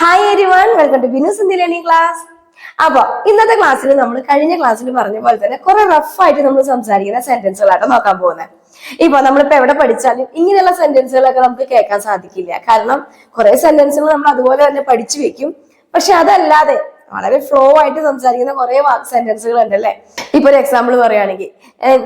Hi everyone welcome to Binu Sindhi learning class അപ്പൊ ഇന്നത്തെ ക്ലാസ്സിൽ നമ്മൾ കഴിഞ്ഞ ക്ലാസ്സിൽ പറഞ്ഞ പോലെ തന്നെ കുറെ റഫ് ആയിട്ട് നമ്മൾ സംസാരിക്കുന്ന സെന്റൻസുകളായിട്ട് നോക്കാൻ പോകുന്നത് ഇപ്പൊ നമ്മളിപ്പോ എവിടെ പഠിച്ചാലും ഇങ്ങനെയുള്ള സെന്റൻസുകളൊക്കെ നമുക്ക് കേൾക്കാൻ സാധിക്കില്ല. കാരണം കുറെ സെന്റൻസുകൾ നമ്മൾ അതുപോലെ തന്നെ പഠിച്ചു വെക്കും. പക്ഷെ അതല്ലാതെ വളരെ ഫ്ലോ ആയിട്ട് സംസാരിക്കുന്ന കുറെ സെന്റൻസുകൾ ഉണ്ടല്ലേ ഇപ്പൊ ഒരു എക്സാമ്പിൾ പറയുകയാണെങ്കിൽ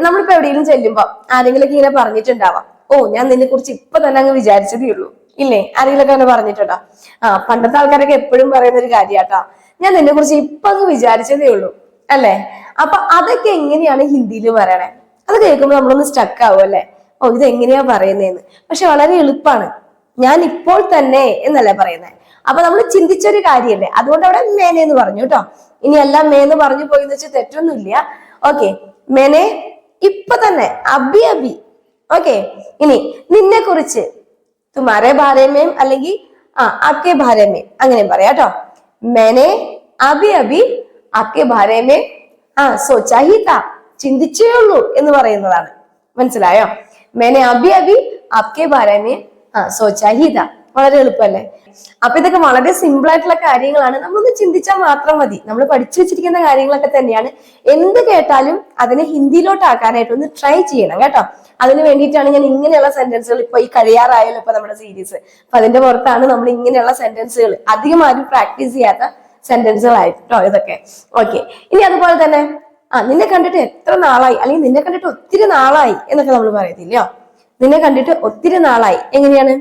നമ്മളിപ്പോ എവിടെയെങ്കിലും ചെല്ലുമ്പോ ആരെങ്കിലും ഇങ്ങനെ പറഞ്ഞിട്ടുണ്ടാവാം. ഓ ഞാൻ നിന്നെ കുറിച്ച് ഇപ്പൊ തന്നെ അങ്ങ് വിചാരിച്ചതേ ഉള്ളൂ. ഇല്ലേ? ആരെങ്കിലൊക്കെ അങ്ങനെ പറഞ്ഞിട്ടുണ്ടോ? ആ പണ്ടത്തെ ആൾക്കാരൊക്കെ എപ്പോഴും പറയുന്ന ഒരു കാര്യാട്ടാ. ഞാൻ നിന്നെ കുറിച്ച് ഇപ്പൊ അങ്ങ് വിചാരിച്ചതേ ഉള്ളൂ അല്ലേ? അപ്പൊ അതൊക്കെ എങ്ങനെയാണ് ഹിന്ദിയിൽ പറയണേ? അത് കേൾക്കുമ്പോൾ നമ്മളൊന്ന് സ്റ്റക്ക് ആവും അല്ലേ? ഓ ഇത് എങ്ങനെയാ പറയുന്നതെന്ന് പക്ഷെ വളരെ എളുപ്പമാണ് ഞാൻ ഇപ്പോൾ തന്നെ എന്നല്ലേ പറയുന്നത് അപ്പൊ നമ്മൾ ചിന്തിച്ചൊരു കാര്യമല്ലേ അതുകൊണ്ട് അവിടെ മേനെ എന്ന് പറഞ്ഞു കേട്ടോ. ഇനി എല്ലാം മേന്ന് പറഞ്ഞു പോയി വെച്ചാൽ തെറ്റൊന്നുമില്ല. ഓക്കെ മേനെ ഇപ്പൊ തന്നെ അബി അബി ഓക്കെ ഇനി നിന്നെ കുറിച്ച് തുമാരെ ഭാരമേം അല്ലെങ്കിൽ ആ ആക്കെ ഭാരമേം അങ്ങനെ പറയാം കേട്ടോ. മെനെ അബി അബി ആക്കെ ഭാരമേ ആ സോച്ചാഹിത ചിന്തിച്ചേ ഉള്ളൂ എന്ന് പറയുന്നതാണ്. മനസ്സിലായോ? മെനെ അബി അബി ആപ്കെ ബാരമേ ആ സോച്ചാഹിത. വളരെ എളുപ്പമല്ലേ? അപ്പൊ ഇതൊക്കെ വളരെ സിമ്പിൾ ആയിട്ടുള്ള കാര്യങ്ങളാണ്. നമ്മളൊന്ന് ചിന്തിച്ചാൽ മാത്രം മതി. നമ്മൾ പഠിച്ചു വെച്ചിരിക്കുന്ന കാര്യങ്ങളൊക്കെ തന്നെയാണ്. എന്ത് കേട്ടാലും അതിനെ ഹിന്ദിയിലോട്ടാക്കാനായിട്ട് ഒന്ന് ട്രൈ ചെയ്യണം കേട്ടോ. അതിന് വേണ്ടിയിട്ടാണ് ഞാൻ ഇങ്ങനെയുള്ള സെന്റൻസുകൾ ഇപ്പൊ ഈ കഴിയാറായാലും ഇപ്പൊ നമ്മുടെ സീരീസ് അപ്പൊ അതിന്റെ പുറത്താണ് നമ്മൾ ഇങ്ങനെയുള്ള സെന്റൻസുകൾ അധികം ആരും പ്രാക്ടീസ് ചെയ്യാത്ത സെന്റൻസുകളായിട്ടോ ഇതൊക്കെ. ഓക്കെ ഇനി അതുപോലെ തന്നെ ആ നിന്നെ കണ്ടിട്ട് എത്ര നാളായി? അല്ലെങ്കിൽ നിന്നെ കണ്ടിട്ട് ഒത്തിരി നാളായി എന്നൊക്കെ നമ്മൾ പറയത്തില്ലയോ നിന്നെ കണ്ടിട്ട് ഒത്തിരി നാളായി. എങ്ങനെയാണ്?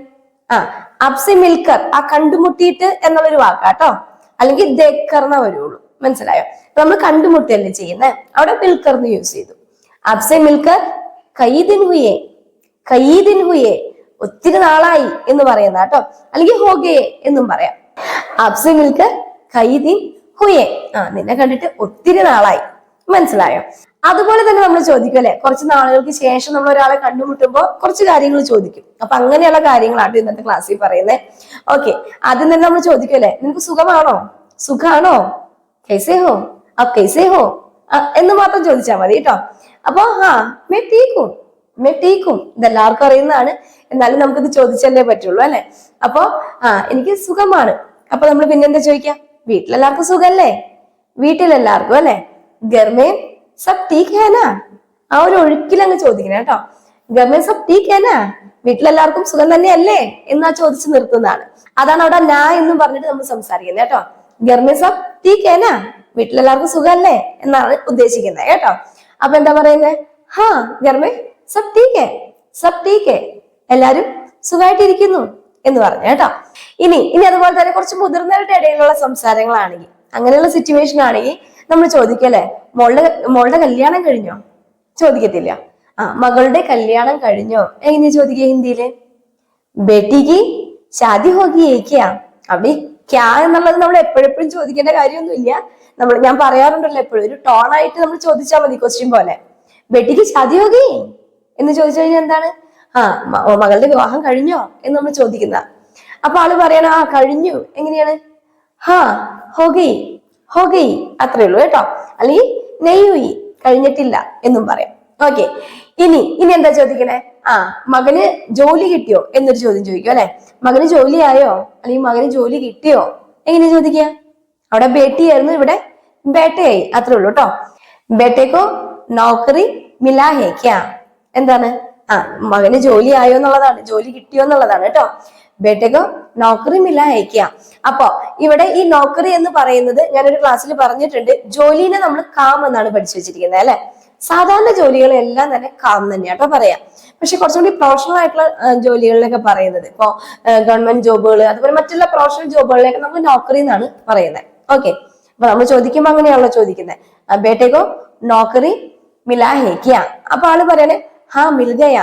ആ അപ്സി മിൽക്കർ ആ കണ്ടുമുട്ടിയിട്ട് എന്നുള്ളൊരു വാക്കാട്ടോ. അല്ലെങ്കിൽ ദേക്കർന്ന വരുള്ളൂ. മനസ്സിലായോ? നമ്മൾ കണ്ടുമുട്ടിയല്ലേ ചെയ്യുന്നത് അവിടെ മിൽക്കർ എന്ന് യൂസ് ചെയ്തു. അബ്സെ മിൽക്കർ കൈദിൻ ഹുയെ കൈദിൻ ഹുയെ ഒത്തിരി നാളായി എന്ന് പറയുന്ന കേട്ടോ. അല്ലെങ്കിൽ ഹോഗയെ എന്നും പറയാം. അബ്സെ മിൽക്കർ കൈദിൻ ഹുയെ. ആ നിന്നെ കണ്ടിട്ട് ഒത്തിരി നാളായി. മനസ്സിലായോ? അതുപോലെ തന്നെ നമ്മൾ ചോദിക്കും അല്ലെ? കുറച്ച് നാളുകൾക്ക് ശേഷം നമ്മൾ ഒരാളെ കണ്ടുമുട്ടുമ്പോൾ കുറച്ച് കാര്യങ്ങൾ ചോദിക്കും. അപ്പൊ അങ്ങനെയുള്ള കാര്യങ്ങളാണ് ഇന്നത്തെ ക്ലാസ്സിൽ പറയുന്നത് ഓക്കെ. ആദ്യം തന്നെ നമ്മൾ ചോദിക്കും അല്ലെ? നിനക്ക് സുഖമാണോ? സുഖാണോ? കൈസേ ഹോ ആ കൈസേ ഹോ എന്ന് മാത്രം ചോദിച്ചാൽ മതി കേട്ടോ. അപ്പൊ ഹാ മേ ടീക്കും മേ ടീക്കും ഇതെല്ലാവർക്കും അറിയുന്നതാണ്. എന്നാലും നമുക്കിത് ചോദിച്ചല്ലേ പറ്റുള്ളൂ അല്ലെ? അപ്പൊ ആ എനിക്ക് സുഖമാണ്. അപ്പൊ നമ്മൾ പിന്നെന്താ ചോദിക്കാം? വീട്ടിലെല്ലാവർക്കും സുഖല്ലേ? വീട്ടിലെല്ലാവർക്കും അല്ലെ? ഗർമേ സബ് ടീക്ക് ഹേന ആ ഒരു ഒഴുക്കിലങ്ങ് ചോദിക്കണം കേട്ടോ. ഗമേ സബ് ടീക്ക് ഹേന വീട്ടിലെല്ലാവർക്കും സുഖം തന്നെയല്ലേ എന്നാ ചോദിച്ചു നിർത്തുന്നതാണ്. അതാണ് അവിടെ നാ എന്ന് പറഞ്ഞിട്ട് നമ്മൾ സംസാരിക്കുന്നത് കേട്ടോ. ഗർമേ സബ് ടീക്ക് ഹേന വീട്ടിലെല്ലാവർക്കും സുഖമല്ലേ എന്നാണ് ഉദ്ദേശിക്കുന്നത് കേട്ടോ. അപ്പൊ എന്താ പറയുന്നത് ഹാ ഗർമേ സബ് ടീക്ക് സബ് ടീക്ക് എല്ലാരും സുഖമായിട്ടിരിക്കുന്നു എന്ന് പറഞ്ഞു കേട്ടോ. ഇനി ഇനി അതുപോലെ തന്നെ കുറച്ച് മുതിർന്നവരുടെ ഇടയിലുള്ള സംസാരങ്ങളാണെങ്കിൽ അങ്ങനെയുള്ള സിറ്റുവേഷൻ ആണെങ്കിൽ നമ്മൾ ചോദിക്കല്ലേ മോളുടെ മോളുടെ കല്യാണം കഴിഞ്ഞോ? ചോദിക്കത്തില്ല. ആ മകളുടെ കല്യാണം കഴിഞ്ഞോ? എങ്ങനെ ചോദിക്കുക ഹിന്ദിയിൽ? ബേട്ടിക്ക് ശാദി ഹോഗി ഏക്കിയാ അവിടെ ക്യാ എന്നുള്ളത് നമ്മൾ എപ്പോഴെപ്പോഴും ചോദിക്കേണ്ട കാര്യമൊന്നുമില്ല. നമ്മൾ ഞാൻ പറയാറുണ്ടല്ലോ എപ്പോഴും ഒരു ടോൺ ആയിട്ട് നമ്മൾ ചോദിച്ചാൽ മതി ക്വസ്റ്റ്യൻ പോലെ. ബേട്ടിക്ക് ശാദി ഹോഗി? എന്ന് ചോദിച്ചു കഴിഞ്ഞാൽ എന്താണ്? ആ മകളുടെ വിവാഹം കഴിഞ്ഞോ? എന്ന് നമ്മൾ ചോദിക്കുന്ന അപ്പൊ ആൾ പറയണ ആ കഴിഞ്ഞു. എങ്ങനെയാണ്? ഹാ ഹോഗി. ഹോഗി അത്രേ ഉള്ളൂ കേട്ടോ. അല്ലെങ്കിൽ നെയ്യുയി കഴിഞ്ഞിട്ടില്ല എന്നും പറയാം. ഓക്കെ ഇനി ഇനി എന്താ ചോദിക്കണേ? ആ മകന് ജോലി കിട്ടിയോ എന്നൊരു ചോദ്യം ചോദിക്കും അല്ലെ? മകന് ജോലിയായോ അല്ലെങ്കിൽ മകന് ജോലി കിട്ടിയോ? എങ്ങനെ ചോദിക്കുക? അവിടെ ബേട്ടിയായിരുന്നു ഇവിടെ. ബേട്ടയായി അത്രേ ഉള്ളൂ കേട്ടോ. ബേട്ടേക്കോ നോക്കറി മിലാഹേക്ക എന്താണ്? ആ മകന് ജോലി ആയോ എന്നുള്ളതാണ്. ജോലി കിട്ടിയോ എന്നുള്ളതാണ് കേട്ടോ. ബേട്ടേക്കോ നോക്കറി മില്ല അയക്കുക അപ്പോ ഇവിടെ ഈ നോക്കറി എന്ന് പറയുന്നത് ഞാനൊരു ക്ലാസ്സിൽ പറഞ്ഞിട്ടുണ്ട് ജോലിനെ നമ്മൾ കാം എന്നാണ് പഠിച്ചു വെച്ചിരിക്കുന്നത് അല്ലെ? സാധാരണ ജോലികളെല്ലാം തന്നെ കാം തന്നെയാണ് കേട്ടോ പറയാം. പക്ഷെ കുറച്ചുകൂടി പ്രൊഫഷണൽ ആയിട്ടുള്ള ജോലികളിലൊക്കെ പറയുന്നത്. ഇപ്പോ ഗവൺമെന്റ് ജോബുകൾ അതുപോലെ മറ്റുള്ള പ്രൊഫഷണൽ ജോബുകളിലൊക്കെ നമ്മൾ നോക്കറി എന്നാണ് പറയുന്നത്. ഓക്കെ. അപ്പൊ നമ്മൾ ചോദിക്കുമ്പോൾ അങ്ങനെയാണല്ലോ ചോദിക്കുന്നത് ബേട്ടേക്കോ നോക്കറി മിലാ ഹേക്കിയ. അപ്പൊ ആൾ പറയണേ ഹാ മിൽഗയ.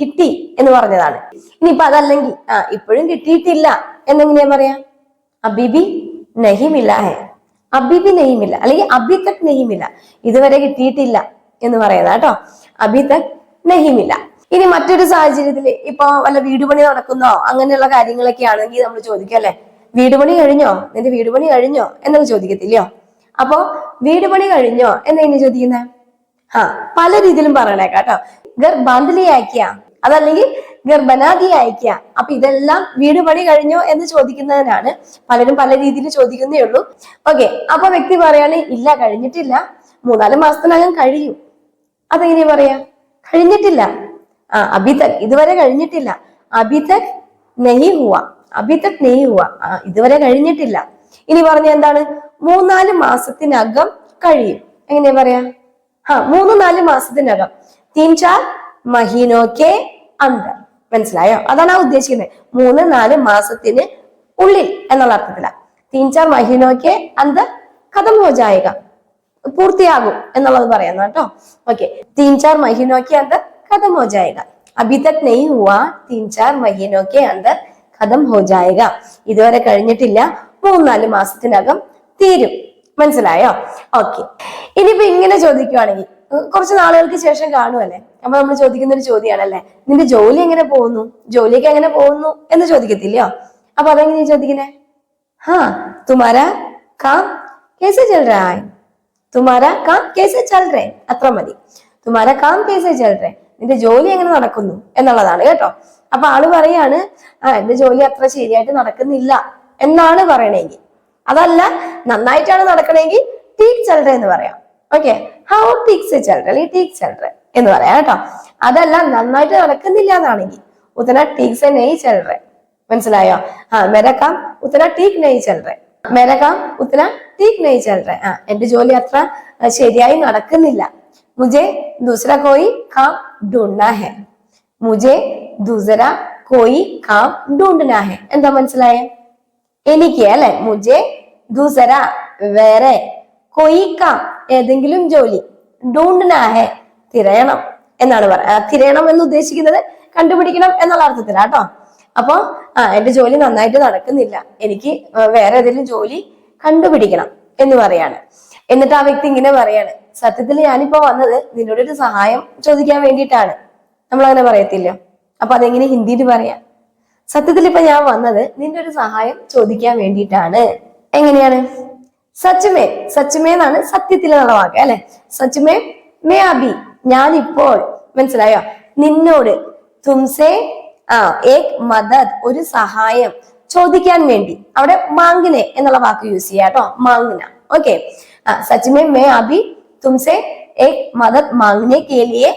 കിട്ടി എന്ന് പറഞ്ഞതാണ്. ഇനിയിപ്പൊ അതല്ലെങ്കിൽ ആ ഇപ്പോഴും കിട്ടിയിട്ടില്ല. എന്നെങ്ങനെയാ പറയാ? അബിബി നഹിമില്ല. അബിബി നെയ്മില്ല അല്ലെങ്കിൽ അബി തക് നെയ്മില്ല ഇതുവരെ കിട്ടിയിട്ടില്ല എന്ന് പറയുന്നത് കേട്ടോ. അബി തക് നെഹിമില്ല. ഇനി മറ്റൊരു സാഹചര്യത്തിൽ ഇപ്പൊ വല്ല വീട് പണി നടക്കുന്നോ അങ്ങനെയുള്ള കാര്യങ്ങളൊക്കെ ആണെങ്കിൽ നമ്മൾ ചോദിക്കും അല്ലെ? വീട് പണി കഴിഞ്ഞോ? നിന്റെ വീട് പണി കഴിഞ്ഞോ? എന്നൊക്കെ ചോദിക്കത്തില്ലയോ? അപ്പോ വീട് പണി കഴിഞ്ഞോ? എന്നെ ചോദിക്കുന്നത് ആ പല രീതിയിലും പറയണേക്കാം കേട്ടോ അയക്കാം അതല്ലെങ്കിൽ ഗർഭനാദി അയക്കുക അപ്പൊ ഇതെല്ലാം വീട് പണി കഴിഞ്ഞോ എന്ന് ചോദിക്കുന്നതിനാണ് പലരും പല രീതിയിൽ ചോദിക്കുന്നേ ഉള്ളൂ. ഓക്കെ അപ്പൊ വ്യക്തി പറയാണ് ഇല്ല കഴിഞ്ഞിട്ടില്ല. മൂന്നാൽ മാസത്തിനകം കഴിയും. അതെങ്ങനെ പറയാ? കഴിഞ്ഞിട്ടില്ല. ആ അഭിതക് ഇതുവരെ കഴിഞ്ഞിട്ടില്ല. അഭിതക് നെയ് ഹുവ. അഭിതക് നെയ് ഹുവ. ആ ഇതുവരെ കഴിഞ്ഞിട്ടില്ല. ഇനി പറഞ്ഞ എന്താണ്? മൂന്നാൽ മാസത്തിനകം കഴിയും. എങ്ങനെയാ പറയാ? ആ മൂന്ന് നാല് മാസത്തിനകം. തീം ചാർ മഹീനോ കെ അന്തർ മനസ്സിലായോ? അതാണ് ആ ഉദ്ദേശിക്കുന്നത്. മൂന്ന് നാല് മാസത്തിന് ഉള്ളിൽ എന്നുള്ള അർത്ഥത്തിലാണ് തീം ചാർ മഹീനോ കെ അന്തർ കഥം ഹോജായിക പൂർത്തിയാകും എന്നുള്ളത് പറയുന്ന കേട്ടോ. ഓക്കെ തീൻ ചാർ മഹീനോ കെ അന്തർ കഥം ഹോജായിക അഭിതജ് നെയ് ഹുവ തീൻ ചാർ മഹീനോ കെ അന്തർ കഥം ഹോജായിക ഇതുവരെ കഴിഞ്ഞിട്ടില്ല. മൂന്നാൽ മാസത്തിനകം തീരും. മനസ്സിലായോ? ഓക്കെ ഇനിയിപ്പോ ഇങ്ങനെ ചോദിക്കുവാണെങ്കിൽ കുറച്ച് നാളുകൾക്ക് ശേഷം കാണുമല്ലേ അപ്പൊ നമ്മൾ ചോദിക്കുന്ന ഒരു ചോദ്യമാണല്ലേ? നിന്റെ ജോലി എങ്ങനെ പോകുന്നു? ജോലിയൊക്കെ എങ്ങനെ പോകുന്നു എന്ന് ചോദിക്കത്തില്ലയോ? അപ്പൊ അതെങ്ങനെയാ ചോദിക്കുന്നേ? ഹാ തുമാര കാം കേസ് ചൽ തുമാര കാം കേസ് ചൽ അത്ര മതി. തുമാര കാം കേസ് ചൽ റേ നിന്റെ ജോലി എങ്ങനെ നടക്കുന്നു എന്നുള്ളതാണ് കേട്ടോ. അപ്പൊ ആൾ പറയാണ് ആ എന്റെ ജോലി അത്ര ശരിയായിട്ട് നടക്കുന്നില്ല എന്നാണ് പറയണെങ്കിൽ. അതല്ല നന്നായിട്ടാണ് നടക്കണമെങ്കിൽ ടീക്ക് ചൽറേ എന്ന് പറയാം. ഓക്കെ ഹൗ ടീക്സ് എ ചിൽഡ്രൻ ഈ ടീക്സ് ചിൽഡ്രൻ എന്ന് പറയാം കേട്ടോ. അതല്ല നന്നായിട്ട് നടക്കുന്നില്ല എന്നാണെങ്കിൽ. ഉത്തന ടീക്സ് എ നെയ് ചിൽഡ്രൻ മനസ്സിലായോ? ആ മെരക്കാം ഉത്തന ടീക്ക് നെയ് ചിൽഡ്രൻ മെരക്കാം ഉത്തന ടീക്ക് നെയ് ചിൽഡ്രൻ ആ എന്റെ ജോലി അത്ര ശരിയായി നടക്കുന്നില്ല. മുജെ ദൂസര കോയി കാം ഡൂണ്ടാ ഹെ. മുജെ ദൂസര കോയി കാം ഡൂണ്ടാ ഹെ. എന്താ മനസ്സിലായേ? എനിക്ക് അല്ലെ? മുജെ ദൂസര വേറെ കൊയ്ക്കാം ഏതെങ്കിലും ജോലി. ഡൂണ്ടിനാഹെ തിരയണം എന്നാണ് പറയുന്നത് തിരയണം എന്ന് ഉദ്ദേശിക്കുന്നത് കണ്ടുപിടിക്കണം എന്നുള്ള അർത്ഥത്തിലാണ് കേട്ടോ അപ്പൊ ആ എന്റെ ജോലി നന്നായിട്ട് നടക്കുന്നില്ല. എനിക്ക് വേറെ ഏതെങ്കിലും ജോലി കണ്ടുപിടിക്കണം എന്ന് പറയാണ്. എന്നിട്ട് ആ വ്യക്തി ഇങ്ങനെ പറയാണ് സത്യത്തിൽ ഞാനിപ്പോ വന്നത് നിന്നോട് ഒരു സഹായം ചോദിക്കാൻ വേണ്ടിയിട്ടാണ്. നമ്മൾ അങ്ങനെ പറയത്തില്ലോ. അപ്പൊ അതെങ്ങനെ ഹിന്ദിയിൽ പറയാം? സത്യത്തിൽ ഇപ്പൊ ഞാൻ വന്നത് നിന്റെ ഒരു സഹായം ചോദിക്കാൻ വേണ്ടിയിട്ടാണ്. എങ്ങനെയാണ്? സച്ചുമേ സച്ചുമേ എന്നാണ് സത്യത്തിൽ എന്നുള്ള വാക്ക് അല്ലെ? സച്ചുമേ മേ അബി ഇപ്പോൾ മനസ്സിലായോ? നിന്നോട് തുംസേ ആ ഏക് മദത് ഒരു സഹായം ചോദിക്കാൻ വേണ്ടി. അവിടെ മാങ്ങിനെ എന്നുള്ള വാക്ക് യൂസ് ചെയ്യാം കേട്ടോ മാങ്ങിന ഓക്കെ ആ സച്ചുമേ മേ അബി തുംസേ ഏക് മദത് മാങ്ങിനെ കേലിയെ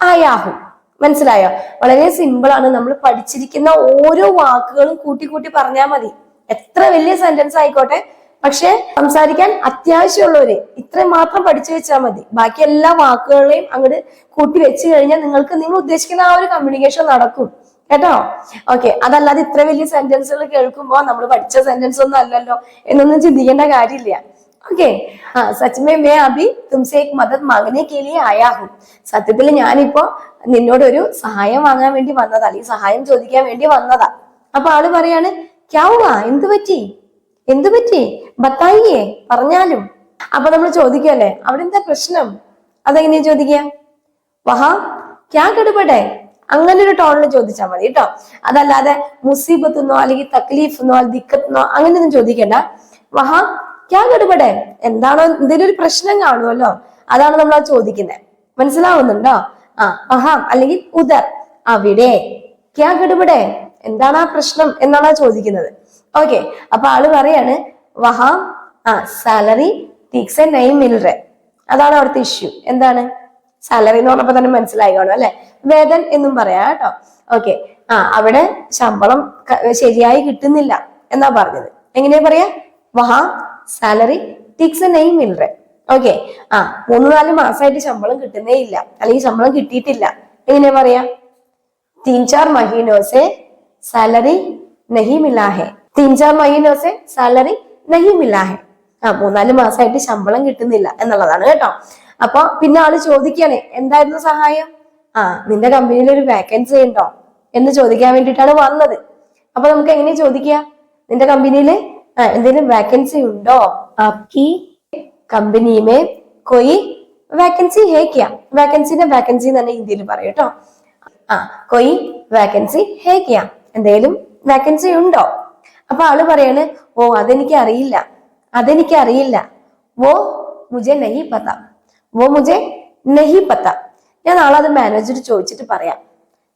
ആയാഹു. മനസ്സിലായോ? വളരെ സിമ്പിൾ ആണ് നമ്മൾ പഠിച്ചിരിക്കുന്ന ഓരോ വാക്കുകളും കൂട്ടി കൂട്ടി പറഞ്ഞാൽ മതി. എത്ര വലിയ സെന്റൻസ് ആയിക്കോട്ടെ. പക്ഷെ സംസാരിക്കാൻ അത്യാവശ്യമുള്ളവര് ഇത്രയും മാത്രം പഠിച്ചു വെച്ചാൽ മതി. ബാക്കി എല്ലാ വാക്കുകളെയും അങ്ങോട്ട് കൂട്ടി വെച്ച് കഴിഞ്ഞാൽ നിങ്ങൾക്ക് നിങ്ങൾ ഉദ്ദേശിക്കുന്ന ആ ഒരു കമ്മ്യൂണിക്കേഷൻ നടക്കും. കേട്ടോ? ഓക്കെ അതല്ലാതെ ഇത്ര വലിയ സെന്റൻസുകൾ കേൾക്കുമ്പോൾ നമ്മൾ പഠിച്ച സെന്റൻസ് ഒന്നും അല്ലല്ലോ എന്നൊന്നും ചിന്തിക്കേണ്ട കാര്യമില്ല. ഓക്കെ ആ സച്മേ മേ അഭി തുംസെ മദത് മാങ്ങനെ കേലിയെ ആയാഹു. സത്യത്തിൽ ഞാനിപ്പോ നിന്നോടൊരു സഹായം വാങ്ങാൻ വേണ്ടി വന്നതാ അല്ലെങ്കിൽ സഹായം ചോദിക്കാൻ വേണ്ടി വന്നതാ. അപ്പൊ ആൾ പറയാണ് ക്യാവുക എന്ത് പറ്റി? എന്ത് പറ്റി? ബത്തായിയേ പറഞ്ഞാലും. അപ്പൊ നമ്മൾ ചോദിക്കല്ലേ അവിടെ എന്താ പ്രശ്നം? അതെങ്ങനെയാ ചോദിക്കുക? വഹാ ക്യാ കടുപടെ അങ്ങനെ ഒരു ടോണിൽ ചോദിച്ചാൽ മതി കേട്ടോ. അതല്ലാതെ മുസീബത്തെന്നോ അല്ലെങ്കിൽ തക്ലീഫെന്നോ അല്ലെങ്കിൽ ദിക്കത്തെന്നോ അങ്ങനെയൊന്നും ചോദിക്കണ്ട. വഹാ ക്യാ കടുപടെ എന്താണോ എന്തെങ്കിലും ഒരു പ്രശ്നം കാണുമല്ലോ. അതാണ് നമ്മൾ ചോദിക്കുന്നത് മനസ്സിലാവുന്നുണ്ടോ? ആ വഹാം അല്ലെങ്കിൽ ഉദർ. അവിടെ ക്യാ കടുപടെ എന്താണ് ആ പ്രശ്നം എന്നാണ് ചോദിക്കുന്നത്. ഓക്കെ അപ്പൊ ആൾ പറയാണ് വഹാം ആ സാലറി തീക്സ് എ നൈൻ മിൽറെ അതാണ് അവിടുത്തെ ഇഷ്യൂ എന്താണ്? സാലറി എന്ന് പറഞ്ഞപ്പോ തന്നെ മനസ്സിലായി കാണും അല്ലെ? വേതൻ എന്നും പറയാം കേട്ടോ. ഓക്കെ ആ അവിടെ ശമ്പളം ശരിയായി കിട്ടുന്നില്ല എന്നാ പറഞ്ഞത്. എങ്ങനെയാ പറയാ? വഹാ സാലറി ടിക്സ് എ നൈൻ മിൽറെ ഓക്കെ ആ മൂന്ന് നാല് മാസമായിട്ട് ശമ്പളം കിട്ടുന്നേ ഇല്ല. അല്ലെങ്കിൽ ശമ്പളം കിട്ടിയിട്ടില്ല. എങ്ങനെയാ പറയാ? തീൻ ചാർ മഹീനോസെ സാലറി നഹി മിലാഹേ तीन चार महीनों से सैलरी नहीं मिला है ആ മൂന്നാല് മാസമായിട്ട് ശമ്പളം കിട്ടുന്നില്ല എന്നുള്ളതാണ് കേട്ടോ അപ്പൊ പിന്നെ ആള് ചോദിക്കാണ് എന്തായിരുന്നു സഹായം ആ നിന്റെ കമ്പനിയിൽ ഒരു വേക്കൻസി ഉണ്ടോ എന്ന് ചോദിക്കാൻ വേണ്ടിയിട്ടാണ് വന്നത് അപ്പൊ നമുക്ക് എങ്ങനെയാ ചോദിക്കുക നിന്റെ കമ്പനിയിൽ എന്തെങ്കിലും വേക്കൻസി ഉണ്ടോ ആപ്കി കമ്പനി മേ കൊയ് വേക്കൻസി ഹേ ക്യാ വേക്കൻസിനെ വേക്കൻസി എന്ന് തന്നെ ഹിന്ദിയിൽ പറയും കേട്ടോ ആ കൊയ് വേക്കൻസി ഹേ ക്യാ എന്തേലും വേക്കൻസി ഉണ്ടോ അപ്പൊ ആൾ പറയാണ് ഓ അതെനിക്ക് അറിയില്ല അതെനിക്ക് അറിയില്ല ഓ മുജെ നഹി പത വോ മുജെ നഹി പത. ഞാൻ നാളെ അത് മാനേജർ ചോദിച്ചിട്ട് പറയാം.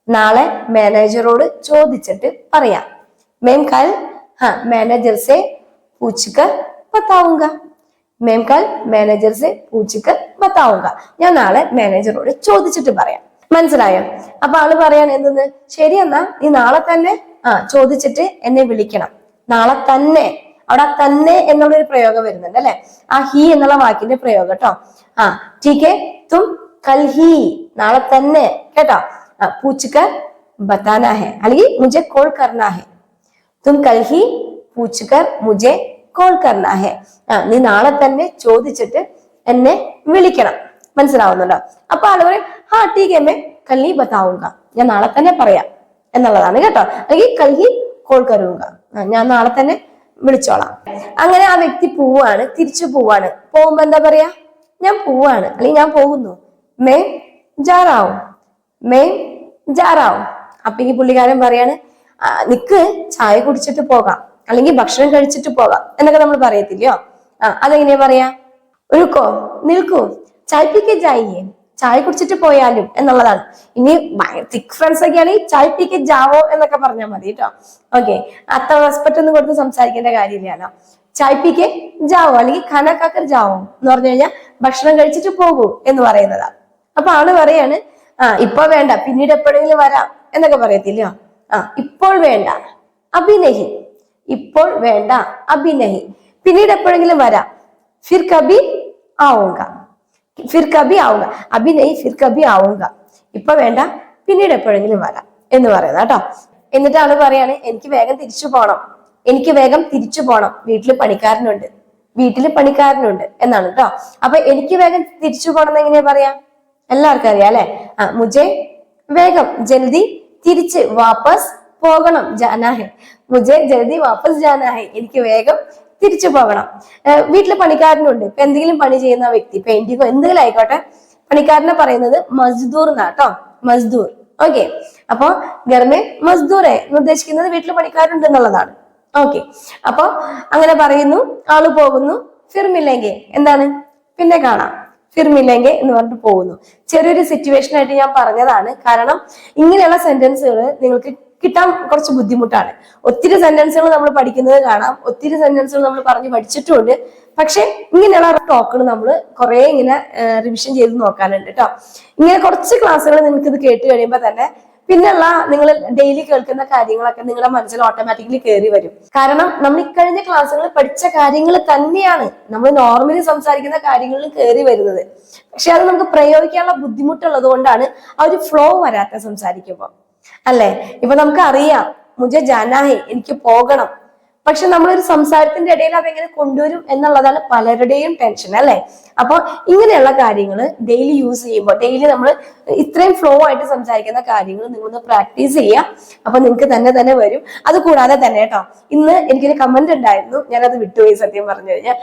നാളെ മാനേജറോട് ചോദിച്ചിട്ട് പറയാം. മേം കൽ ഹാ മാനേജർ സെ പത്താവുക മേം കൽ മാനേജർ സെ പത്താവുക ഞാൻ നാളെ മാനേജറോട് ചോദിച്ചിട്ട് പറയാം. മനസ്സിലായോ? അപ്പൊ ആൾ പറയാൻ എന്തെന്ന്? ശരി എന്നാ നീ നാളെ തന്നെ ആ ചോദിച്ചിട്ട് എന്നെ വിളിക്കണം. നാളെ തന്നെ അവിടെ തന്നെ എന്നുള്ളൊരു പ്രയോഗം വരുന്നുണ്ട് അല്ലെ? ആ ഹി എന്നുള്ള വാക്കിന്റെ പ്രയോഗം കേട്ടോ. ആ ടീക്കെ തും കൽ ഹി നാളെ തന്നെ കേട്ടോ. പൂച്ചുക്കർ ബത്താനാ ഹെ അല്ലെങ്കിൽ മുജെ കോൾ കർണാഹെ തും കൽ ഹി മുജെ കോൾ കർണാഹെ ആ നീ നാളെ തന്നെ ചോദിച്ചിട്ട് എന്നെ വിളിക്കണം. മനസ്സിലാവുന്നുണ്ടോ? അപ്പൊ ആൾ പറയും ഹാ ടീക്കെ മേ കല്ലി ബത്താവുക ഞാൻ നാളെ തന്നെ പറയാം. എന്നുള്ളതാണ് കേട്ടോ. അല്ലെങ്കിൽ കൽഹി കോൾ കരുവുക ഞാൻ നാളെ തന്നെ വിളിച്ചോളാം. അങ്ങനെ ആ വ്യക്തി പോവാണ് തിരിച്ചു പോവാണ്. പോകുമ്പോ എന്താ പറയാ? ഞാൻ പോവാണ്. അല്ലെങ്കിൽ ഞാൻ പോകുന്നു. മേ ജാറാവും. മേ ജാറാവും. അപ്പൊ ഈ പുള്ളിക്കാരൻ പറയാണ് നിക്ക് ചായ കുടിച്ചിട്ട് പോകാം. അല്ലെങ്കിൽ ഭക്ഷണം കഴിച്ചിട്ട് പോകാം. എന്നൊക്കെ നമ്മൾ പറയത്തില്ലയോ? ആ അതെങ്ങനെയാ പറയാ? ഒരുക്കോ നിൽക്കൂ. ചായപ്പിക്ക് ജായിയേ. ചായ കുടിച്ചിട്ട് പോയാലും എന്നുള്ളതാണ്. ഇനി തിക് ഫ്രണ്ട്സ് ഒക്കെ ആണെങ്കിൽ ചായ പീക്ക് ജാവോ എന്നൊക്കെ പറഞ്ഞാൽ മതി കേട്ടോ. ഓക്കെ അത്ര റെസ്പെക്ട് ഒന്നും കൊടുത്ത് സംസാരിക്കേണ്ട കാര്യമില്ലല്ലോ പീക്ക് ജാവോ അല്ലെങ്കിൽ ഖന കാക്കർ ജാവോ എന്ന് പറഞ്ഞു കഴിഞ്ഞാൽ ഭക്ഷണം കഴിച്ചിട്ട് പോകൂ എന്ന് പറയുന്നതാ അപ്പൊ ആൾ പറയാണ് ആ ഇപ്പൊ വേണ്ട പിന്നീട് എപ്പോഴെങ്കിലും വരാം എന്നൊക്കെ പറയത്തില്ലയോ ആ ഇപ്പോൾ വേണ്ട അഭിനഹി. ഇപ്പോൾ വേണ്ട അഭിനഹി. പിന്നീട് എപ്പോഴെങ്കിലും വരാം. ഫിർ കബി ആവുക ഫിർ കബി ആവുക അബി നെയ് ഫിർ കബി ആവുക ഇപ്പൊ വേണ്ട പിന്നീട് എപ്പോഴെങ്കിലും വരാം എന്ന് പറയുന്നത് കേട്ടോ. എന്നിട്ട് ആൾ പറയാണ് എനിക്ക് വേഗം തിരിച്ചു പോണം. എനിക്ക് വേഗം തിരിച്ചു പോണം. വീട്ടിൽ പണിക്കാരനുണ്ട്. വീട്ടിൽ പണിക്കാരനുണ്ട് എന്നാണ് കേട്ടോ. അപ്പൊ എനിക്ക് വേഗം തിരിച്ചു പോണം എന്ന് എങ്ങനെയാ പറയാ? എല്ലാവർക്കും അറിയാം അല്ലെ? ആ മുജെ വേഗം ജൽദി തിരിച്ച് വാപ്പസ് പോകണം ജാനാഹെ. മുജെ ജൽദി വാപ്പസ് ജാനാഹെ. എനിക്ക് വേഗം തിരിച്ചു പോകണം. വീട്ടിൽ പണിക്കാരനുണ്ട്. ഇപ്പൊ എന്തെങ്കിലും പണി ചെയ്യുന്ന വ്യക്തി പെയിന്റിങ്ങോ എന്തെങ്കിലും ആയിക്കോട്ടെ പണിക്കാരനെ പറയുന്നത് മസ്ദൂർ എന്നാട്ടോ മസ്ദൂർ. ഓക്കെ. അപ്പൊ ഗർമെ മസ്ദൂറെ എന്ന് ഉദ്ദേശിക്കുന്നത് വീട്ടിൽ പണിക്കാരുണ്ട് എന്നുള്ളതാണ്. ഓക്കെ. അപ്പൊ അങ്ങനെ പറയുന്നു ആൾ പോകുന്നു ഫിർമില്ലെങ്കിൽ എന്താണ്? പിന്നെ കാണാം. ഫിർമില്ലെങ്കിൽ എന്ന് പറഞ്ഞിട്ട് പോകുന്നു. ചെറിയൊരു സിറ്റുവേഷൻ ആയിട്ട് ഞാൻ പറഞ്ഞതാണ്. കാരണം ഇങ്ങനെയുള്ള സെന്റൻസുകൾ നിങ്ങൾക്ക് കിട്ടാൻ കുറച്ച് ബുദ്ധിമുട്ടാണ്. ഒത്തിരി സെന്റൻസുകൾ നമ്മൾ പഠിക്കുന്നത് കാണാം. ഒത്തിരി സെന്റൻസുകൾ നമ്മൾ പറഞ്ഞ് പഠിച്ചിട്ടുമുണ്ട്. പക്ഷെ ഇങ്ങനെയുള്ള ടോക്കുകൾ നമ്മൾ കുറെ ഇങ്ങനെ റിവിഷൻ ചെയ്ത് നോക്കാനുണ്ട് കേട്ടോ ഇങ്ങനെ കുറച്ച് ക്ലാസ്സുകൾ നിങ്ങൾക്ക് ഇത് കേട്ട് കഴിയുമ്പോൾ തന്നെ പിന്നെയുള്ള നിങ്ങൾ ഡെയിലി കേൾക്കുന്ന കാര്യങ്ങളൊക്കെ നിങ്ങളുടെ മനസ്സിൽ ഓട്ടോമാറ്റിക്കലി കയറി വരും. കാരണം നമ്മൾ ഇക്കഴിഞ്ഞ ക്ലാസ്സുകളിൽ പഠിച്ച കാര്യങ്ങൾ തന്നെയാണ് നമ്മൾ നോർമലി സംസാരിക്കുന്ന കാര്യങ്ങളിൽ കയറി വരുന്നത്. പക്ഷെ അത് നമുക്ക് പ്രയോഗിക്കാനുള്ള ബുദ്ധിമുട്ടുള്ളത് കൊണ്ടാണ് ആ ഒരു ഫ്ലോ വരാത്ത സംസാരിക്കുമ്പോൾ അല്ലേ? ഇപ്പൊ നമുക്ക് അറിയാം മുജ ജാനാഹി എനിക്ക് പോകണം. പക്ഷെ നമ്മളൊരു സംസാരത്തിന്റെ ഇടയിൽ അതെങ്ങനെ കൊണ്ടുവരും എന്നുള്ളതാണ് പലരുടെയും ടെൻഷൻ അല്ലെ? അപ്പൊ ഇങ്ങനെയുള്ള കാര്യങ്ങൾ ഡെയിലി യൂസ് ചെയ്യുമ്പോൾ ഡെയിലി നമ്മൾ ഇത്രയും ഫ്ലോ ആയിട്ട് സംസാരിക്കുന്ന കാര്യങ്ങൾ നിങ്ങളൊന്ന് പ്രാക്ടീസ് ചെയ്യുക. അപ്പൊ നിങ്ങൾക്ക് തന്നെ തന്നെ വരും. അത് കൂടാതെ തന്നെ കേട്ടോ ഇന്ന് എനിക്കൊരു കമന്റ് ഉണ്ടായിരുന്നു. ഞാനത് വിട്ടുപോയി സത്യം പറഞ്ഞു കഴിഞ്ഞാൽ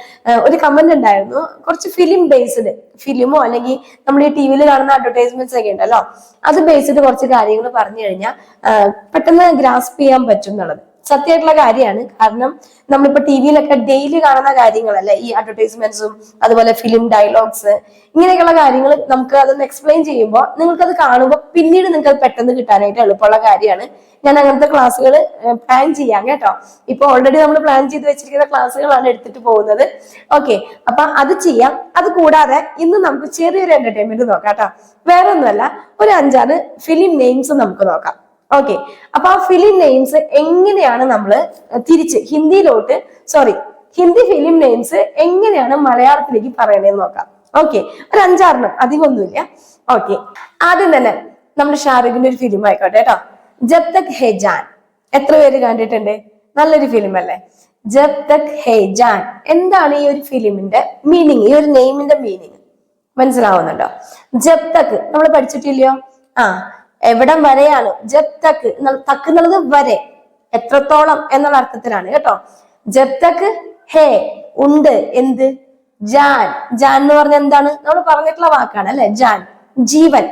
ഒരു കമന്റ് ഉണ്ടായിരുന്നു. കുറച്ച് ഫിലിം ബേസ്ഡ് ഫിലിമോ അല്ലെങ്കിൽ നമ്മൾ ഈ ടി വിയിൽ കാണുന്ന അഡ്വർടൈസ്മെന്റ്സ് ഒക്കെ ഉണ്ടല്ലോ. അത് ബേസ്ഡ് കുറച്ച് കാര്യങ്ങൾ പറഞ്ഞു കഴിഞ്ഞാൽ പെട്ടെന്ന് ഗ്രാസ്പ് ചെയ്യാൻ പറ്റും എന്നുള്ളത്. സത്യമായിട്ടുള്ള കാര്യമാണ്. കാരണം നമ്മളിപ്പോ ടി വിയിലൊക്കെ ഡെയിലി കാണുന്ന കാര്യങ്ങളല്ലേ? ഈ അഡ്വർടൈസ്മെന്റ്സും അതുപോലെ ഫിലിം ഡയലോഗ്സ് ഇങ്ങനെയൊക്കെയുള്ള കാര്യങ്ങൾ നമുക്ക് അതൊന്ന് എക്സ്പ്ലെയിൻ ചെയ്യുമ്പോൾ നിങ്ങൾക്കത് കാണുമ്പോൾ പിന്നീട് നിങ്ങൾക്ക് അത് പെട്ടെന്ന് കിട്ടാനായിട്ട് എളുപ്പമുള്ള കാര്യമാണ്. ഞാൻ അങ്ങനത്തെ ക്ലാസ്സുകൾ പ്ലാൻ ചെയ്യാം കേട്ടോ. ഇപ്പൊ ഓൾറെഡി നമ്മൾ പ്ലാൻ ചെയ്ത് വെച്ചിരിക്കുന്ന ക്ലാസ്സുകളാണ് എടുത്തിട്ട് പോകുന്നത്. ഓക്കെ അപ്പൊ അത് ചെയ്യാം. അത് കൂടാതെ ഇന്ന് നമുക്ക് ചെറിയൊരു എന്റർടൈൻമെന്റ് നോക്കാം കേട്ടോ. വേറെ ഒന്നുമല്ല ഒരു അഞ്ചാറ് ഫിലിം നെയിംസ് നമുക്ക് നോക്കാം. ഓക്കെ അപ്പൊ ആ ഫിലിം നെയിംസ് എങ്ങനെയാണ് നമ്മൾ തിരിച്ച് ഹിന്ദിയിലോട്ട് സോറി ഹിന്ദി ഫിലിം നെയിംസ് എങ്ങനെയാണ് മലയാളത്തിലേക്ക് പറയണേന്ന് നോക്കാം. ഓക്കെ ഒരു അഞ്ചാറെണ്ണം. അധികം ഒന്നുമില്ല ഓക്കെ ആദ്യം തന്നെ നമ്മുടെ ഷാരൂഖിന്റെ ഒരു ഫിലിം ആയിക്കോട്ടെ കേട്ടോ. ജബ് തക് ഹേ ജാൻ. എത്ര പേര് കണ്ടിട്ടുണ്ട്? നല്ലൊരു ഫിലിം അല്ലേ? ജബ് തക് ഹേ ജാൻ. എന്താണ് ഈ ഒരു ഫിലിമിന്റെ മീനിങ് ഈ ഒരു നെയിമിന്റെ മീനിങ് മനസ്സിലാവുന്നുണ്ടോ? ജബ് തക് നമ്മൾ പഠിച്ചിട്ടില്ലയോ? ആ എവിടം വരെയാണ് ജബ് തക്ക് തക്ക് എന്നുള്ളത് വരെ എത്രത്തോളം എന്നുള്ള അർത്ഥത്തിലാണ് കേട്ടോ. ജബ് തക്ക് ഹേ ഉണ്ട് എന്ത്? ജാൻ. ജാൻ എന്ന് പറഞ്ഞ എന്താണ്? നമ്മൾ പറഞ്ഞിട്ടുള്ള വാക്കാണ് അല്ലെ? ജാൻ. ജീവൻ.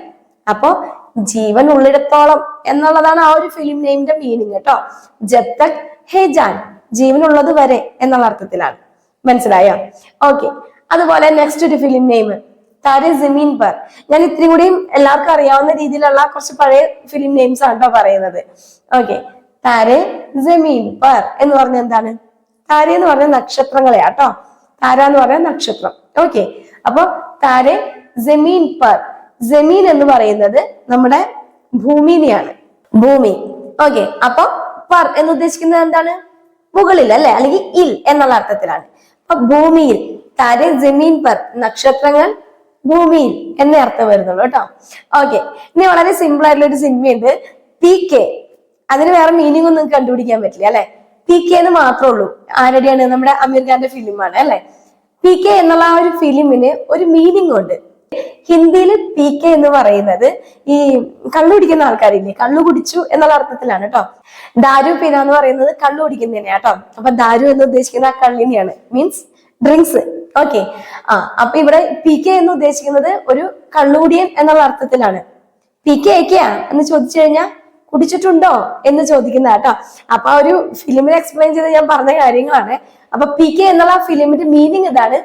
അപ്പോ ജീവൻ ഉള്ളിടത്തോളം എന്നുള്ളതാണ് ആ ഒരു ഫിലിം നെയിമിന്റെ മീനിങ് കേട്ടോ. ജബ് തക് ഹേ ജാൻ. ജീവനുള്ളത് വരെ എന്നുള്ള അർത്ഥത്തിലാണ്. മനസ്സിലായോ? ഓക്കെ അതുപോലെ നെക്സ്റ്റ് ഒരു ഫിലിം നെയിം താരെ ജമീൻ പർ. ഞാൻ ഇത്തിരി കൂടിയും എല്ലാവർക്കും അറിയാവുന്ന രീതിയിലുള്ള കുറച്ച് പഴയ ഫിലിം നെയിംസ് ആണ് കേട്ടോ പറയുന്നത്. ഓക്കെ താരെ ജമീൻ പർ എന്ന് പറഞ്ഞ എന്താണ്? താര എന്ന് പറഞ്ഞ നക്ഷത്രങ്ങളെയാ കേട്ടോ താര എന്ന് പറഞ്ഞ നക്ഷത്രം. ഓക്കെ അപ്പൊ താരെ ജമീൻ പർ. ജമീൻ എന്ന് പറയുന്നത് നമ്മുടെ ഭൂമിനെയാണ്. ഭൂമി. ഓക്കെ അപ്പൊ പർ എന്ന് ഉദ്ദേശിക്കുന്നത് എന്താണ്? മുകളിൽ അല്ലെ? അല്ലെങ്കിൽ ഇൽ എന്നുള്ള അർത്ഥത്തിലാണ്. അപ്പൊ ഭൂമിയിൽ താരെ ജമീൻ പർ. നക്ഷത്രങ്ങൾ ഭൂമിയിൽ എന്നേ അർത്ഥം വരുന്നുള്ളൂ കേട്ടോ. ഓക്കെ ഇനി വളരെ സിമ്പിൾ ആയിട്ടുള്ള ഒരു സിനിമയുണ്ട് പി കെ അതിന് വേറെ മീനിങ് ഒന്നും കണ്ടുപിടിക്കാൻ പറ്റില്ല അല്ലെ? പി കെ എന്ന് മാത്രമേ ഉള്ളൂ. ആരുടെയാണ്? നമ്മുടെ അമീർ ഖാന്റെ ഫിലിമാണ് അല്ലെ? പി കെ എന്നുള്ള ആ ഒരു ഫിലിമിന് ഒരു മീനിങ് ഉണ്ട്. ഹിന്ദിയിൽ പി കെ എന്ന് പറയുന്നത് ഈ കള്ളു കുടിക്കുന്ന ആൾക്കാരില്ലേ? കള്ളു കുടിച്ചു എന്നുള്ള അർത്ഥത്തിലാണ് കേട്ടോ. ദാരു പീന എന്ന് പറയുന്നത് കള്ളു കുടിക്കുന്നതിനെ കേട്ടോ. അപ്പൊ ദാരു എന്ന് ഉദ്ദേശിക്കുന്ന ആ കള്ളിനെയാണ്. മീൻസ് ഡ്രിങ്ക്സ് ഓക്കെ ആ അപ്പൊ ഇവിടെ പി കെ എന്ന് ഉദ്ദേശിക്കുന്നത് ഒരു കള്ളൂടിയൻ എന്നുള്ള അർത്ഥത്തിലാണ്. പി കെ ഒക്കെയാ എന്ന് ചോദിച്ചു കഴിഞ്ഞാൽ കുടിച്ചിട്ടുണ്ടോ എന്ന് ചോദിക്കുന്ന കേട്ടോ. അപ്പൊ ആ ഒരു ഫിലിമിൽ എക്സ്പ്ലെയിൻ ചെയ്ത് ഞാൻ പറഞ്ഞ കാര്യങ്ങളാണ്. അപ്പൊ പി കെ എന്നുള്ള ഫിലിമിന്റെ മീനിങ് ഇതാണ്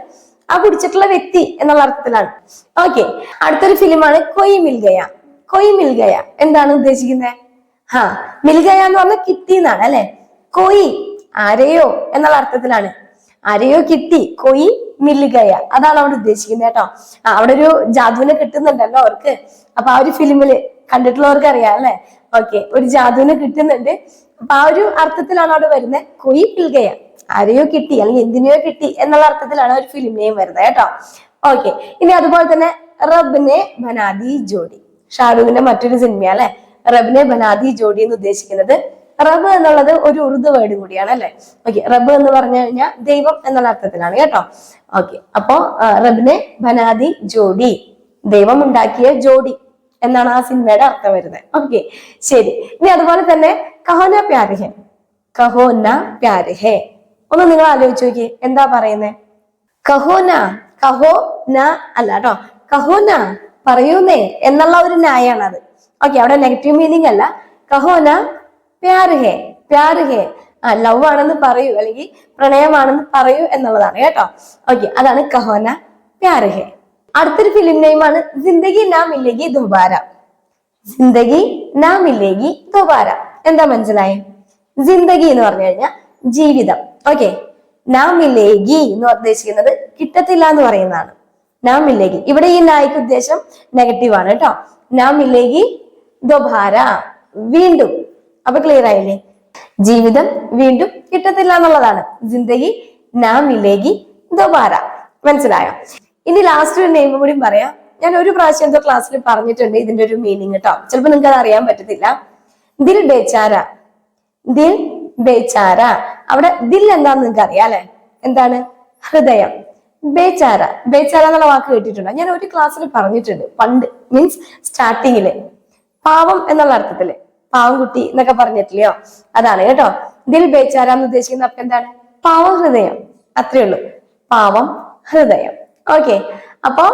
ആ കുടിച്ചിട്ടുള്ള വ്യക്തി എന്നുള്ള അർത്ഥത്തിലാണ്. ഓക്കെ അടുത്തൊരു ഫിലിമാണ് കൊയ് മിൽഗയ. കൊയ് മിൽഗയ. എന്താണ് ഉദ്ദേശിക്കുന്നത് ഹാ മിൽഗയ എന്ന് പറഞ്ഞാൽ കിട്ടി എന്നാണ് അല്ലെ? കൊയ് ആരെയോ എന്നുള്ള അർത്ഥത്തിലാണ്. ആരെയോ കിട്ടി? കൊയ് മില്ലുകയ. അതാണ് അവിടെ ഉദ്ദേശിക്കുന്നത് കേട്ടോ. അവിടെ ഒരു ജാദുവിനെ കിട്ടുന്നുണ്ടല്ലോ അവർക്ക്. അപ്പൊ ആ ഒരു ഫിലിമിൽ കണ്ടിട്ടുള്ളവർക്ക് അറിയാം അല്ലെ? ഓക്കെ ഒരു ജാദുവിനെ കിട്ടുന്നുണ്ട്. അപ്പൊ ആ ഒരു അർത്ഥത്തിലാണ് അവിടെ വരുന്നത്. കൊയ് മിൽഗയ. ആരെയോ കിട്ടി അല്ലെങ്കിൽ എന്തിനെയോ കിട്ടി എന്നുള്ള അർത്ഥത്തിലാണ് ഒരു ഫിലിം നെയിം വരുന്നത് കേട്ടോ. ഓക്കെ ഇനി അതുപോലെ തന്നെ റബ്നെ ബനാദി ജോഡി. ഷാരൂഖിന്റെ മറ്റൊരു സിനിമ അല്ലെ? റബ്നെ ബനാദി ജോഡി എന്ന് ഉദ്ദേശിക്കുന്നത്. റബ്ബ് എന്നുള്ളത് ഒരു ഉറുദു വേർഡ് കൂടിയാണ് അല്ലെ? ഓക്കെ റബ് എന്ന് പറഞ്ഞു കഴിഞ്ഞാൽ ദൈവം എന്നുള്ള അർത്ഥത്തിലാണ് കേട്ടോ. ഓക്കെ അപ്പോ റബിനെ ബനാദി ജോഡി ദൈവം ഉണ്ടാക്കിയ ജോഡി എന്നാണ് ആ സിനിമയുടെ അർത്ഥം വരുന്നത്. ഓക്കെ ശരി. ഇനി അതുപോലെ തന്നെ കഹോന പ്യാരഹെ കഹോന പ്യാരഹെ. ഒന്ന് നിങ്ങൾ ആലോചിച്ച് നോക്കി എന്താ പറയുന്നേ? കഹോന കഹോ ന അല്ല കേട്ടോ. കഹോന പറയൂന്നേ എന്നുള്ള ഒരു ന്യായാണ് അത്. ഓക്കെ അവിടെ നെഗറ്റീവ് മീനിങ് അല്ല. കഹോന പ്യാര് ഹേ പ്യാര് ഹേ ആ ലവ് ആണെന്ന് പറയൂ അല്ലെങ്കിൽ പ്രണയമാണെന്ന് പറയൂ എന്നുള്ളതാണ് കേട്ടോ. ഓക്കെ അതാണ് കഹോന പ്യാര് ഹേ അടുത്തൊരു ഫിലിം നെയിമാണ് ജിന്ദഗി നാം ഇല്ലെങ്കിൽ ദുബാര. ജിന്ദഗി നാം ഇല്ലെങ്കിൽ ദുബാര. എന്താ മനസ്സിലായി? ജിന്ദഗി എന്ന് പറഞ്ഞു കഴിഞ്ഞാൽ ജീവിതം. ഓക്കെ നാം ഇല്ലേഗി എന്ന് ഉദ്ദേശിക്കുന്നത് കിട്ടത്തില്ല എന്ന് പറയുന്നതാണ്. നാം ഇല്ലേഗി ഇവിടെ ഈ നായ്ക്ക് ഉദ്ദേശം നെഗറ്റീവ് ആണ് കേട്ടോ. നാം ഇല്ലേഗി ദുബാര. വീണ്ടും അപ്പൊ ക്ലിയർ ആയില്ലേ? ജീവിതം വീണ്ടും കിട്ടത്തില്ല എന്നുള്ളതാണ്. ജിന്ദഗി നാം മില്ലേഗി ദോഭാര മനസ്സിലായോ? ഇനി ലാസ്റ്റ് ഒരു നെയിം കൂടി പറയാം. ഞാൻ ഒരു പ്രാവശ്യം എന്തോ ക്ലാസ്സിൽ പറഞ്ഞിട്ടുണ്ട് ഇതിന്റെ ഒരു മീനിങ് കേട്ടോ ചിലപ്പോൾ നിങ്ങൾക്ക് അത് അറിയാൻ പറ്റത്തില്ല. ദിൽ ബേച്ചാര ദിൽ ബേച്ചാര അവിടെ ദിൽ എന്താന്ന് നിങ്ങൾക്ക് അറിയാം അല്ലെ? എന്താണ്? ഹൃദയം. ബേച്ചാര ബേച്ചാര എന്നുള്ള വാക്ക് കേട്ടിട്ടുണ്ടോ? ഞാൻ ഒരു ക്ലാസ്സിൽ പറഞ്ഞിട്ടുണ്ട്. പണ്ട് മീൻസ് സ്റ്റാർട്ടിങ്ങിൽ പാവം എന്നുള്ള അർത്ഥത്തിൽ. പാവം കുട്ടി എന്നൊക്കെ പറഞ്ഞിട്ടില്ലയോ? അതാണ് കേട്ടോ. ദിൽ ബേച്ചാര എന്ന് ഉദ്ദേശിക്കുന്ന അപ്പൊ എന്താണ്? പാവം ഹൃദയം. അത്രേ ഉള്ളൂ. പാവം ഹൃദയം. ഓക്കെ. അപ്പോ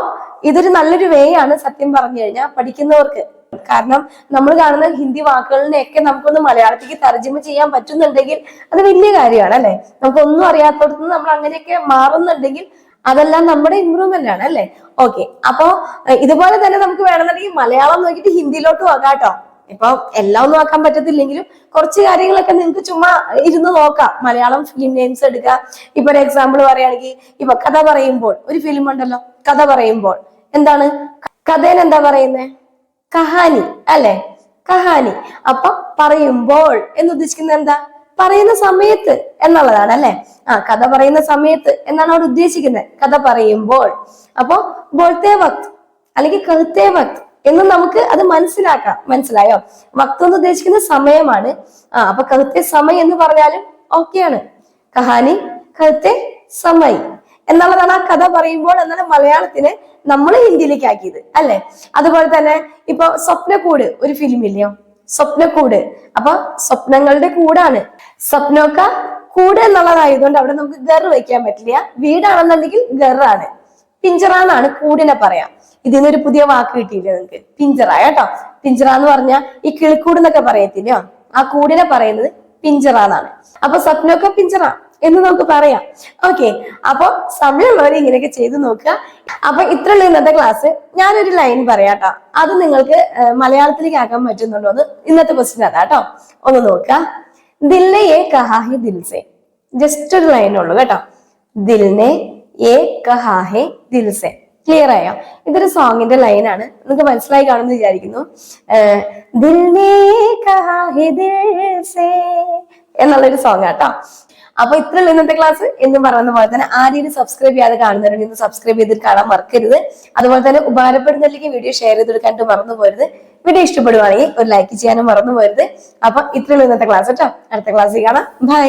ഇതൊരു നല്ലൊരു വേ ആണ് സത്യം പറഞ്ഞു കഴിഞ്ഞാൽ പഠിക്കുന്നവർക്ക്. കാരണം നമ്മൾ കാണുന്ന ഹിന്ദി വാക്കുകളിനെയൊക്കെ നമുക്കൊന്ന് മലയാളത്തിലേക്ക് തർജമ ചെയ്യാൻ പറ്റുന്നുണ്ടെങ്കിൽ അത് വലിയ കാര്യമാണ് അല്ലെ? നമുക്കൊന്നും അറിയാത്തടത്ത് നമ്മൾ അങ്ങനെയൊക്കെ മാറുന്നുണ്ടെങ്കിൽ അതെല്ലാം നമ്മുടെ ഇമ്പ്രൂവ്മെന്റ് ആണ് അല്ലെ? ഓക്കെ. അപ്പോ ഇതുപോലെ തന്നെ നമുക്ക് വേണമെന്നുണ്ടെങ്കിൽ മലയാളം നോക്കിയിട്ട് ഹിന്ദിയിലോട്ട് പോകാം കേട്ടോ. ഇപ്പൊ എല്ലാം ഒന്നും ആക്കാൻ പറ്റത്തില്ലെങ്കിലും കുറച്ച് കാര്യങ്ങളൊക്കെ നിങ്ങൾക്ക് ചുമ്മാ ഇരുന്ന് നോക്കാം. മലയാളം ഫിലിം നെയിംസ് എടുക്കുക. ഇപ്പൊ ഒരു എക്സാമ്പിൾ പറയുകയാണെങ്കിൽ ഇപ്പൊ കഥ പറയുമ്പോൾ ഒരു ഫിലിം ഉണ്ടല്ലോ കഥ പറയുമ്പോൾ എന്താണ്? കഥേന എന്താ പറയുന്നേ? കഹാനി അല്ലെ? കഹാനി. അപ്പൊ പറയുമ്പോൾ എന്ന് ഉദ്ദേശിക്കുന്നത് എന്താ? പറയുന്ന സമയത്ത് എന്നുള്ളതാണ് അല്ലെ? ആ കഥ പറയുന്ന സമയത്ത് എന്നാണ് അവിടെ ഉദ്ദേശിക്കുന്നത്. കഥ പറയുമ്പോൾ. അപ്പൊ ബോൾത്തേ വക്ത് അല്ലെങ്കിൽ കഴുത്തേ വക്ത് എന്ന് നമുക്ക് അത് മനസ്സിലാക്കാം. മനസ്സിലായോ? വക്ത് എന്ന് ഉദ്ദേശിക്കുന്ന സമയമാണ്. ആ അപ്പൊ കഹത്തെ സമയം എന്ന് പറഞ്ഞാലും ഓക്കെയാണ് കഹാനി കഹത്തെ സമയ്. എന്നുള്ളതാണ് ആ കഥ പറയുമ്പോൾ എന്നാണ് മലയാളത്തിനെ നമ്മൾ ഹിന്ദിയിലേക്ക് ആക്കിയത് അല്ലെ? അതുപോലെ തന്നെ ഇപ്പൊ സ്വപ്നക്കൂട് ഒരു ഫിലിം ഇല്ലയോ സ്വപ്നക്കൂട്. അപ്പൊ സ്വപ്നങ്ങളുടെ കൂടാണ്. സ്വപ്നമൊക്കെ കൂട് എന്നുള്ളതായതുകൊണ്ട് അവിടെ നമുക്ക് ഗർ വയ്ക്കാൻ പറ്റില്ല. വീടാണെന്നുണ്ടെങ്കിൽ ഗറാണ് പിഞ്ചറ എന്നാണ് കൂടിനെ പറയാം. ഇതിൽ നിന്നൊരു പുതിയ വാക്ക് കിട്ടിയില്ലേ നിങ്ങൾക്ക് പിഞ്ചറ കേട്ടോ. പിഞ്ചറ എന്ന് പറഞ്ഞാൽ ഈ കിളിക്കൂട് എന്നൊക്കെ പറയത്തില്ലയോ? ആ കൂടിനെ പറയുന്നത് പിഞ്ചറ എന്നാണ് അപ്പൊ സ്വപ്നമൊക്കെ പിഞ്ചറ എന്ന് നമുക്ക് പറയാം. ഓക്കെ. അപ്പൊ സമയമുള്ളവർ ഇങ്ങനെയൊക്കെ ചെയ്തു നോക്കുക. അപ്പൊ ഉള്ള ഇന്നത്തെ ക്ലാസ്. ഞാനൊരു ലൈൻ പറയാട്ടോ അത് നിങ്ങൾക്ക് മലയാളത്തിലേക്ക് ആക്കാൻ പറ്റുന്നുണ്ടോ എന്ന് ഇന്നത്തെ ക്വസ്റ്റ്യൻ അതാട്ടോ ഒന്ന് നോക്കുക. ദില്ലെ ഏ ദിൽസെ. ജസ്റ്റ് ഒരു ലൈൻ ഉള്ളൂ കേട്ടോ. ദിൽനെ ഏ കഹാഹെ ദിൽസെ. ക്ലിയർ ആയോ? ഇതൊരു സോങ്ങിന്റെ ലൈനാണ് നിങ്ങൾക്ക് മനസ്സിലായി കാണുമെന്ന് വിചാരിക്കുന്നു. എന്നുള്ളൊരു സോങ് ആട്ടോ. അപ്പൊ ഇത്രയുള്ള ഇന്നത്തെ ക്ലാസ് എന്ന് പറയുന്ന പോലെ തന്നെ ആരെയും സബ്സ്ക്രൈബ് ചെയ്യാതെ കാണുന്നവരുണ്ട് ഇന്ന് സബ്സ്ക്രൈബ് ചെയ്തിട്ട് കാണാൻ മറക്കരുത്. അതുപോലെ തന്നെ ഉപകാരപ്പെടുന്നില്ലെങ്കിൽ വീഡിയോ ഷെയർ ചെയ്തെടുക്കാനായിട്ട് മറന്നു പോരുത്. വീഡിയോ ഇഷ്ടപ്പെടുവാണെങ്കിൽ ഒരു ലൈക്ക് ചെയ്യാനും മറന്നു പോരുത്. അപ്പൊ ഇത്രയുള്ള ഇന്നത്തെ ക്ലാസ് കേട്ടോ അടുത്ത ക്ലാസ്സിൽ കാണാം. ബൈ